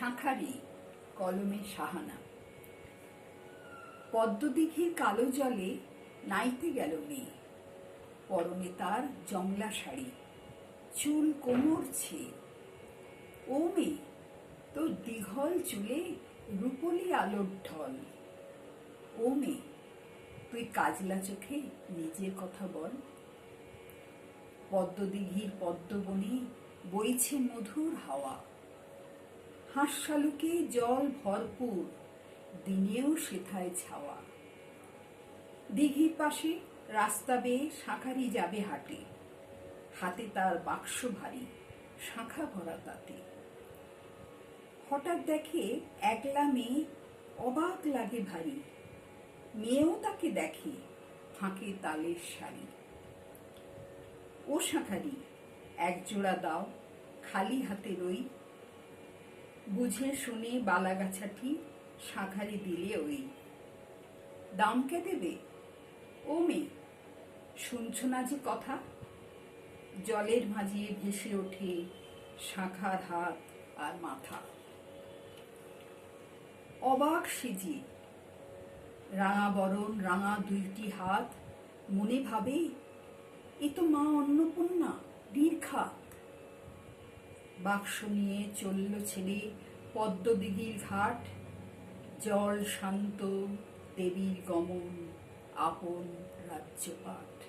শাঁখারি কলমে সাহানা। পদ্মদিঘির কালো জলে নাইতে গেল মেয়ে। পরনে তার জংলা শাড়ি, চুল কোমর ছে ও মেয়ে, তোর দীঘল চুলে রূপলি আলোর ঢল। ও মেয়ে, তুই কাজলা চোখে নিজের কথা বল। পদ্মদিঘির পদ্মবনে বইছে মধুর হাওয়া। হাঁস শালুকে জল ভরপুর, দিনেও সেথায় ছাওয়া। দিঘির পাশে রাস্তা বেয়ে শাঁখারি যাবে হাটে। হাতে তার বাক্স ভারী, শাঁখা ভরা তাতে। হঠাৎ দেখে একলা মেয়ে অবাক লাগে ভারী। মেয়েও তাকে দেখে, ফাঁকে তালের শাড়ি। ও শাঁখারি এক জোড়া দাও, খালি হাতে রই বুঝে শুনে বালাগাছাটি শাঁখারি দিলে ওই। দাম কে দেবে? ও মেয়ে, শুনছ না যে কথা? জলের মাঝে ভেসে ওঠে শাঁখার হাত আর মাথা। অবাক সেজে রাঙা বরণ, রাঙা দুইটি হাত, মনে ভাবে, এ তো মা অন্নপূর্ণা দীর্ঘাত বাক্স নিয়ে চলল ছেলে পদ্মদিঘির ঘাট। জল শান্ত দেবীর গমন আপন রাজ্যপাট।